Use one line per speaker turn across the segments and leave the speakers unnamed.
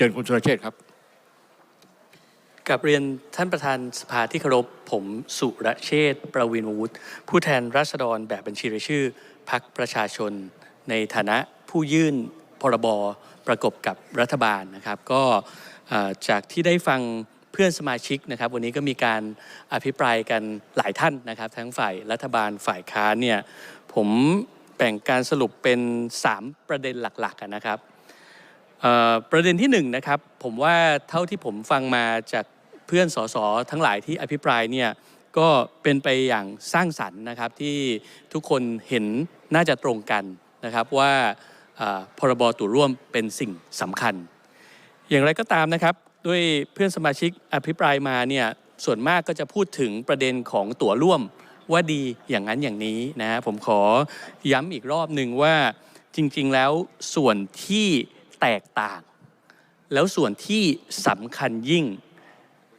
ชิญคุณสุรเชษครับ
กับเรียนท่านประธานสภาที่เคารพผมสุรเชษ์ประวินวุฒิผู้แทนราษฎรแบบบัญชีรายชื่อพักประชาชน ในฐานะผู้ยื่นพรบประกบกับรัฐบาลนะครับ ก็จากที่ได้ฟังเพื่อนสมาชิกนะครับ วันนี้ก็มีการอภิปรายกันหลายท่านนะครับ ทั้งฝ่ายรัฐบาลฝ่ายค้านเนี่ยผมแบ่งการสรุปเป็น 3 ประเด็นหลักๆนะครับ ประเด็นที่หนึ่งนะครับผมว่าเท่าที่ผมฟังมาจากเพื่อนสสทั้งหลายที่อภิปรายเนี่ยก็เป็นไปอย่างสร้างสรรค์นะครับที่ทุกคนเห็นน่าจะตรงกันนะครับว่าพรบตัวร่วมเป็นสิ่งสำคัญ อย่างไรก็ตามนะครับด้วยเพื่อนสมาชิกอภิปรายมาเนี่ยส่วนมากก็จะพูดถึงประเด็นของตั๋วร่วมว่าดีอย่างนั้นอย่างนี้นะฮะผมขอย้ำอีกรอบหนึ่งว่าจริงๆแล้วส่วนที่ แตกต่าง แล้วส่วนที่สำคัญยิ่ง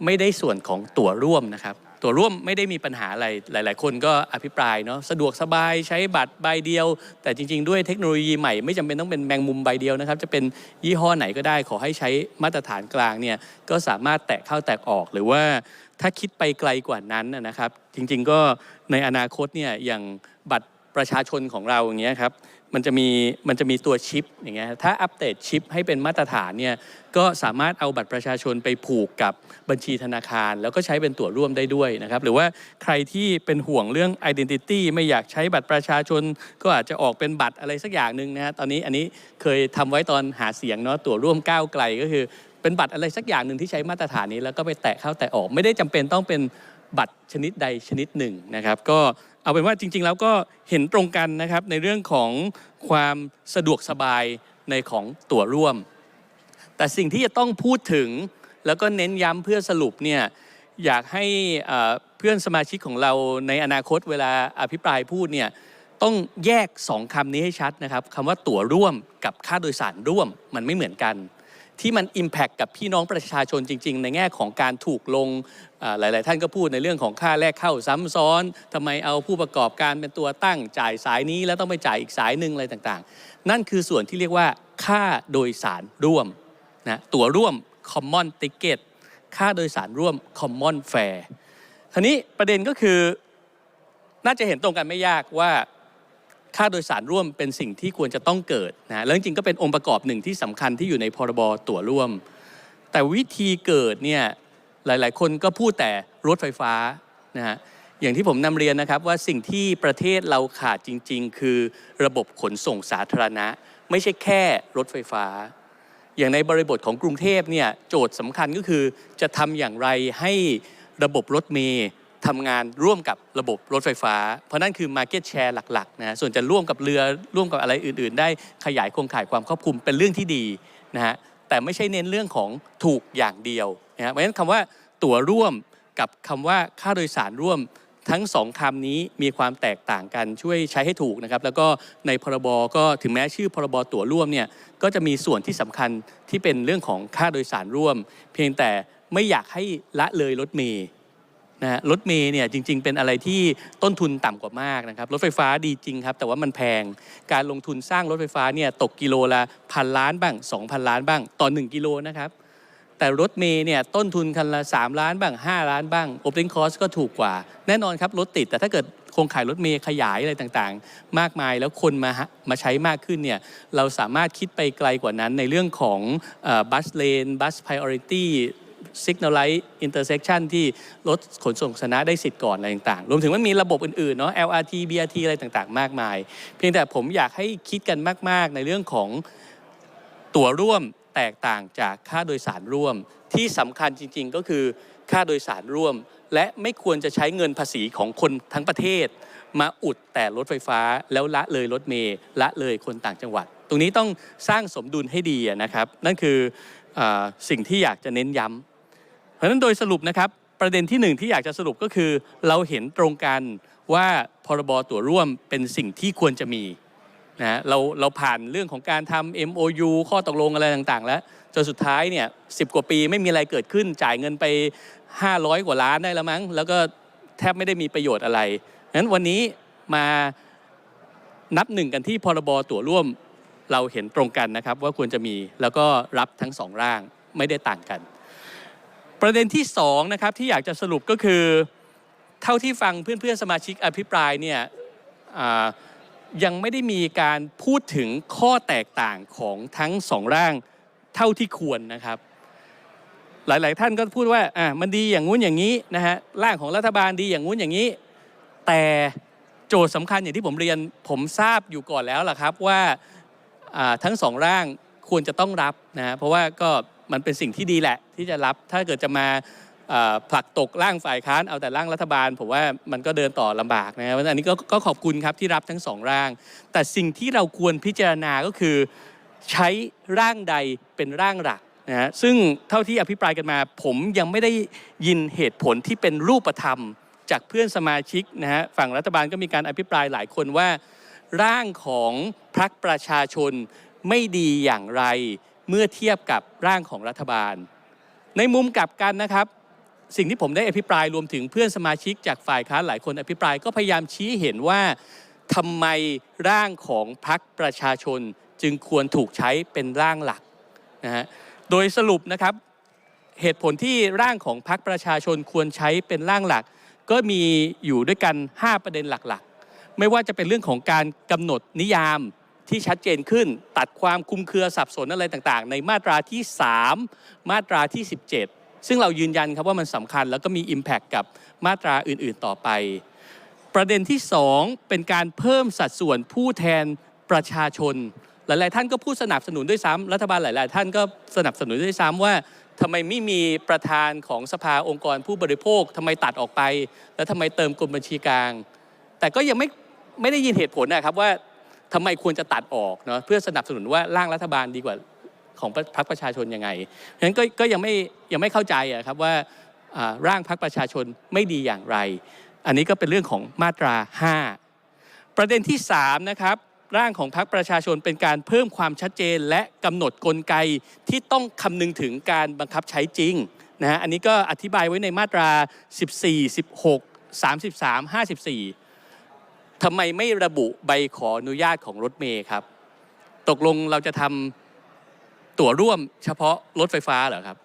ไม่ได้ส่วนของตั๋วร่วมนะครับ ตั๋วร่วมไม่ได้มีปัญหาอะไรหลาย ๆ คนก็อภิปรายเนาะสะดวกสบายใช้บัตรใบเดียว แต่จริง ๆ ด้วยเทคโนโลยีใหม่ไม่จำเป็นต้องเป็นแมงมุมใบเดียวนะครับ จะเป็นยี่ห้อไหนก็ได้ขอให้ใช้มาตรฐานกลางเนี่ยก็สามารถแตะเข้าแตะออกหรือว่าถ้าคิดไปไกลกว่านั้นนะครับ จริง ๆ ก็ในอนาคตเนี่ยอย่างบัตรประชาชนของเราอย่างเงี้ยครับ มันจะมีมันจะมีตัวชิปอย่างเงี้ยถ้าอัปเดตชิปให้เป็นมาตรฐานเนี่ยก็สามารถเอาบัตรประชาชนไปผูกกับบัญชีธนาคาร แล้วก็ใช้เป็นตั๋วร่วมได้ด้วยนะครับหรือว่าใครที่เป็นห่วงเรื่อง Identity ไม่อยากใช้บัตรประชาชน ก็อาจจะออกเป็นบัตรอะไรสักอย่างหนึ่งนะฮะตอนนี้อันนี้เคยทำไว้ตอนหาเสียงเนาะตั๋วร่วมก้าวไกลก็คือเป็นบัตรอะไรสักอย่างหนึ่งที่ใช้มาตรฐานนี้แล้วก็ไปแตะเข้าแตะออกไม่ได้จำเป็นต้องเป็น บัตรชนิดใดชนิดหนึ่งนะครับ ก็เอาเป็นว่าจริง ๆ แล้วก็เห็นตรงกันนะครับในเรื่องของความสะดวกสบายในของตั๋วร่วม แต่สิ่งที่จะต้องพูดถึง แล้วก็เน้นย้ำเพื่อสรุปเนี่ยอยากให้เพื่อนสมาชิกของเราในอนาคตเวลาอภิปรายพูดเนี่ยต้องแยกสองคำนี้ให้ชัดนะครับคำว่าตั๋วร่วมกับค่าโดยสารร่วมมันไม่เหมือนกัน ที่มัน Impact กับพี่น้องประชาชนจริง ๆ ในแง่ของการถูกลงหลาย ๆ ท่านก็พูดในเรื่องของค่าแรกเข้าซ้ำซ้อนทำไมเอาผู้ประกอบการเป็นตัวตั้งจ่ายสายนี้ แล้วต้องไปจ่ายอีกสายหนึ่งอะไรต่างๆ นั่นคือส่วนที่เรียกว่าค่าโดยสารร่วมนะตั๋วร่วม Common Ticket ค่าโดยสารร่วม Common Fare ทีนี้ประเด็นก็คือน่าจะเห็นตรงกันไม่ยากว่า ค่าโดยสารร่วมเป็นสิ่งที่ควรจะต้องเกิดนะแล้วจริงๆก็เป็นองค์ประกอบหนึ่งที่สำคัญที่อยู่ในพรบตั๋วร่วม แต่วิธีเกิดเนี่ยหลายๆ คนก็พูดแต่รถไฟฟ้านะฮะอย่างที่ผมนำเรียนนะครับว่าสิ่งที่ประเทศเราขาดจริง ๆ คือระบบขนส่งสาธารณะ ไม่ใช่แค่รถไฟฟ้า อย่างในบริบทของกรุงเทพเนี่ยโจทย์สำคัญก็คือจะทำอย่างไรให้ระบบรถเมย์ ทำงานร่วมกับระบบรถไฟฟ้า เพราะนั่นคือ Market Share หลักๆนะส่วนจะร่วมกับเรือร่วมกับอะไรอื่น ๆ ได้ขยายโครงข่ายความครอบคลุมเป็นเรื่องที่ดีนะฮะแต่ไม่ใช่เน้นเรื่องของถูกอย่างเดียวนะฮะเพราะฉะนั้นคำว่าตั๋วร่วมกับคำว่าค่าโดยสารร่วมทั้งสองคำนี้มีความแตกต่างกันช่วยใช้ให้ถูกนะครับแล้วก็ในพรบก็ถึงแม้ชื่อพรบตั๋วร่วมเนี่ยก็จะมีส่วนที่สำคัญที่เป็นเรื่องของค่าโดยสารร่วม เพียงแต่ไม่อยากให้ละเลยรถเมย์ นะรถเมย์เนี่ยจริง ๆ เป็นอะไรที่ต้นทุนต่ำกว่ามากนะครับรถไฟฟ้าดีจริงครับ แต่ว่ามันแพงการลงทุนสร้างรถไฟฟ้าเนี่ยตกกิโลละพันล้านบ้าง 2,000 ล้านบ้างต่อ 1 กิโลนะครับแต่รถเมย์เนี่ยต้นทุนคันละ 3 ล้านบ้าง 5 ล้านบ้าง opening cost ก็ถูกกว่า แน่นอนครับรถติด แต่ถ้าเกิดโครงข่ายรถเมย์ขยายอะไรต่างๆ มากมายแล้วคนมาฮะมาใช้มากขึ้นเนี่ยเราสามารถคิดไปไกลกว่านั้นในเรื่องของบัสเลนบัส priority signalize intersection ที่รถขนส่งสาธารณะได้สิทธิ์ก่อนอะไรต่างๆ รวมถึงมันมีระบบอื่นๆเนาะ LRT BRT อะไรต่างๆ มากมาย เพียงแต่ผมอยากให้คิดกันมาก ๆ ในเรื่องของตั๋วร่วมแตกต่างจากค่าโดยสารร่วม ที่สำคัญจริง ๆ ก็คือค่าโดยสารร่วม และไม่ควรจะใช้เงินภาษีของคนทั้งประเทศ มาอุดแต่รถไฟฟ้าแล้วละเลยรถเมล์ละเลยคนต่างจังหวัด ตรงนี้ต้องสร้างสมดุลให้ดีนะครับ นั่นคืออสิ่งที่อยากจะเน้นย้ำ ราะฉะนั้นโดยสรุปนะครับประเด็นที่หนึ่งที่อยากจะสรุปก็คือ เราเห็นตรงกันว่าพรบตัวร่วมเป็นสิ่งที่ควรจะมีนะเราเราผ่านเรื่องของการทำ MOU ข้อตกลงอะไรต่างๆ แล้วจนสุดท้ายเนี่ยสิกว่าปีไม่มีอะไรเกิดขึ้นจ่ายเงินไป 500 กว่าล้านได้แล้วมั้ง แล้วก็แทบไม่ได้มีประโยชน์อะไรงั้นวันนี้มานับหนึ่งกันที่พรบตัวร่วมเราเห็นตรงกันนะครับว่าควรจะมีแล้วก็รับทั้งสองร่างไม่ได้ต่างกัน ประเด็นที่สองนะครับที่อยากจะสรุปก็คือ เท่าที่ฟังเพื่อนๆสมาชิกอภิปรายเนี่ยยังไม่ได้มีการพูดถึงข้อแตกต่างของทั้งสองร่างเท่าที่ควรนะครับ หลายๆท่านก็พูดว่าอะมันดีอย่างงู้นอย่างนี้นะฮะร่างของรัฐบาลดีอย่างงู้นอย่างนี้ แต่โจทย์สำคัญอย่างที่ผมเรียนผมทราบอยู่ก่อนแล้วล่ะครับว่าอ่าทั้งสองร่างควรจะต้องรับนะฮะเพราะว่าก็ มันเป็นสิ่งที่ดีแหละ ที่จะรับถ้าเกิดจะมาผลักตกร่างฝ่ายค้านเอาแต่ร่างรัฐบาลผมว่ามันก็เดินต่อลำบากนะครับอันนี้ก็ก็ขอบคุณครับที่รับทั้งสองร่าง แต่สิ่งที่เราควรพิจารณาก็คือใช้ร่างใดเป็นร่างหลักนะฮะซึ่งเท่าที่อภิปรายกันมา ผมยังไม่ได้ยินเหตุผลที่เป็นรูปธรรม จากเพื่อนสมาชิกนะฮะฝั่งรัฐบาลก็มีการอภิปรายหลายคนว่า ร่างของพรรคประชาชนไม่ดีอย่างไร เมื่อเทียบกับร่างของรัฐบาล ในมุมกลับกันนะครับ สิ่งที่ผมได้อภิปรายรวมถึงเพื่อนสมาชิกจากฝ่ายค้านหลายคนอภิปรายก็พยายามชี้เห็นว่าทำไมร่างของพรรคประชาชนจึงควรถูกใช้เป็นร่างหลักนะฮะโดยสรุปนะครับเหตุผลที่ร่างของพรรคประชาชนควรใช้เป็นร่างหลัก ก็มีอยู่ด้วยกัน 5 ประเด็นหลักๆ ไม่ว่าจะเป็นเรื่องของการกำหนดนิยาม ที่ชัดเจนขึ้น ตัดความคุมเครือสับสนอะไรต่างๆ ในมาตราที่ 3 มาตราที่ 17 ซึ่งเรายืนยันครับว่ามันสำคัญแล้วก็มี Impact กับมาตราอื่นๆต่อไป ประเด็นที่ 2 เป็นการเพิ่มสัดส่วนผู้แทนประชาชน หลายๆ ท่านก็พูดสนับสนุนด้วยซ้ำรัฐบาลหลาย ๆ ท่านก็สนับสนุนด้วยซ้ำว่าทำไมไม่มีประธานของสภาองค์กรผู้บริโภคทำไมตัดออกไป แล้วทำไมเติมกรมบัญชีกลาง แต่ก็ยังไม่ไม่ได้ยินเหตุผลนะครับว่า ทำไมควรจะตัดออกเนาะเพื่อสนับสนุนว่าร่างรัฐบาลดีกว่าของพรรคประชาชนยังไงเพราะฉะนั้นก็ยังไม่ยังไม่เข้าใจอะครับว่าร่างพรรคประชาชนไม่ดีอย่างไร อันนี้ก็เป็นเรื่องของมาตรา 5 ประเด็นที่3นะครับร่างของพรรคประชาชนเป็นการเพิ่มความชัดเจนและกำหนดกลไกที่ต้องคำนึงถึงการบังคับใช้จริงนะฮะอันนี้ก็อธิบายไว้ในมาตรา 14 16 33 54 ทำไมไม่ระบุใบขออนุญาตของรถเมย์ครับ ตกลงเราจะทำตั๋วร่วมเฉพาะรถไฟฟ้าเหรอครับ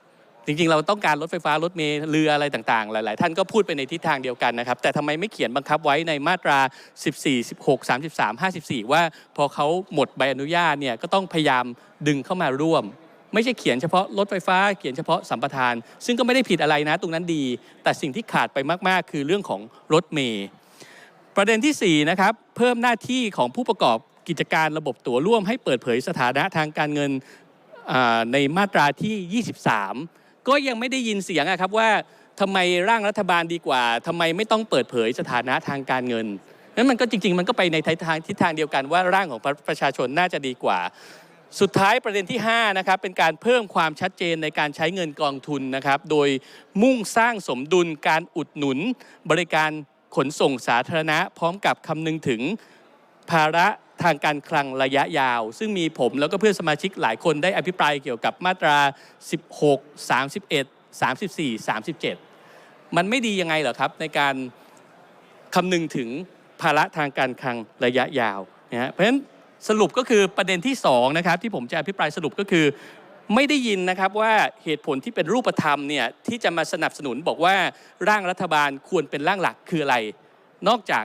จริงๆ เราต้องการรถไฟฟ้ารถเมล์เรืออะไรต่างๆ หลาย ๆ ท่านก็พูดไปในทิศทางเดียวกันนะครับ แต่ทำไมไม่เขียนบังคับไว้ในมาตรา 14 16 33 54 ว่าพอเขาหมดใบอนุญาตเนี่ยก็ต้องพยายามดึงเข้ามาร่วมไม่ใช่เขียนเฉพาะรถไฟฟ้า เขียนเฉพาะสัมปทาน ซึ่งก็ไม่ได้ผิดอะไรนะ ตรงนั้นดี แต่สิ่งที่ขาดไปมาก ๆ คือเรื่องของรถเมล์ ประเด็นที่4นะครับเพิ่มหน้าที่ของผู้ประกอบกิจการระบบตั๋วร่วมให้เปิดเผยสถานะทางการเงินในมาตราที่ 23 ก็ยังไม่ได้ยินเสียงอะครับว่าทำไมร่างรัฐบาลดีกว่าทำไมไม่ต้องเปิดเผยสถานะทางการเงินนั้นมันก็จริง ๆ มันก็ไปในทิศทางทิศทางเดียวกันว่าร่างของประชาชนน่าจะดีกว่า สุดท้ายประเด็นที่5นะครับเป็นการเพิ่มความชัดเจนในการใช้เงินกองทุนนะครับ โดยมุ่งสร้างสมดุลการอุดหนุนบริการ ขนส่งสาธารณะ พร้อมกับคำนึงถึงภาระทางการคลังระยะยาว ซึ่งมีผมแล้วก็เพื่อนสมาชิกหลายคนได้อภิปรายเกี่ยวกับมาตรา 16 31 34 37 มันไม่ดียังไงเหรอครับ ในการคำนึงถึงภาระทางการคลังระยะยาวนะฮะเพราะฉะนั้นสรุปก็คือประเด็นที่2นะครับที่ผมจะอภิปรายสรุปก็คือ ไม่ได้ยินนะครับว่าเหตุผลที่เป็นรูปธรรมเนี่ยที่จะมาสนับสนุนบอกว่าร่างรัฐบาลควรเป็นร่างหลักคืออะไร นอกจาก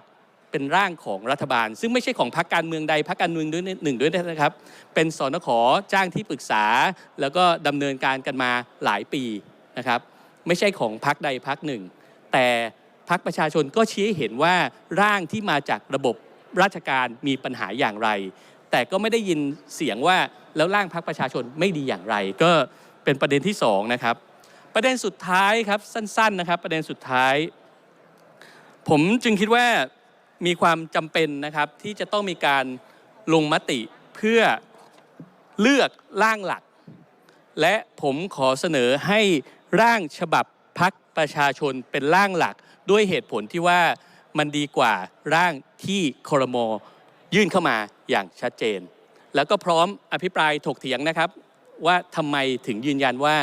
เป็นร่างของรัฐบาล ซึ่งไม่ใช่ของพรรคการเมืองใดพรรคการเมืองด้วยหนึ่งด้วยนะครับ เป็นสนขจ้างที่ปรึกษา แล้วก็ดำเนินการกันมาหลายปีนะครับ ไม่ใช่ของพรรคใดพรรคหนึ่ง แต่พรรคประชาชนก็ชี้ให้เห็นว่าร่างที่มาจากระบบราชการมีปัญหาอย่างไร แต่ก็ไม่ได้ยินเสียงว่าแล้วร่างพรรคประชาชนไม่ดีอย่างไร ก็เป็นประเด็นที่สองนะครับประเด็นสุดท้ายครับสั้นๆนะครับ ประเด็นสุดท้าย ผมจึงคิดว่ามีความจำเป็นนะครับที่จะต้องมีการลงมติเพื่อเลือกร่างหลัก และผมขอเสนอให้ร่างฉบับพักประชาชนเป็นร่างหลักด้วยเหตุผลที่ว่ามันดีกว่าร่างที่คอรมอยื่นเข้ามา อย่างชัดเจน แล้วก็พร้อมอภิปรายถกเถียงนะครับ ว่าทำไมถึงยืนยันว่า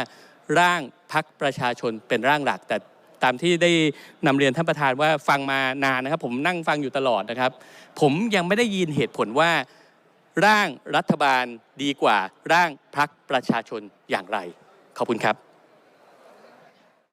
ร่างพักประชาชนเป็นร่างหลัก แต่ตามที่ได้นำเรียนท่านประธานว่าฟังมานานนะครับ ผมนั่งฟังอยู่ตลอดนะครับ ผมยังไม่ได้ยินเหตุผลว่าร่างรัฐบาลดีกว่าร่างพักประชาชนอย่างไร ขอบคุณครับ